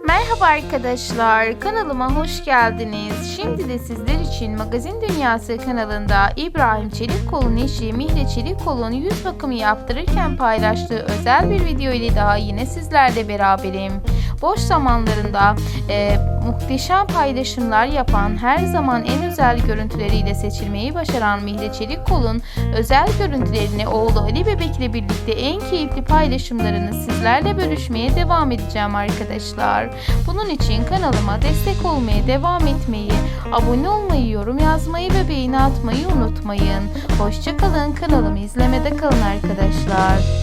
Merhaba arkadaşlar, kanalıma hoş geldiniz. Şimdi de sizler için Magazin Dünyası kanalında İbrahim Çelikkol'un eşi Mihre Çelikkol'un yüz bakımı yaptırırken paylaştığı özel bir video ile daha yine sizlerle beraberim. Boş zamanlarında e, muhteşem paylaşımlar yapan, her zaman en özel görüntüleriyle seçilmeyi başaran Mihre Çelikkol'un özel görüntülerini oğlu Ali Bebek ile birlikte en keyifli paylaşımlarını sizlerle bölüşmeye devam edeceğim arkadaşlar. Bunun için kanalıma destek olmaya devam etmeyi, abone olmayı, yorum yazmayı ve beğeni atmayı unutmayın. Hoşçakalın, kanalımı izlemede kalın arkadaşlar.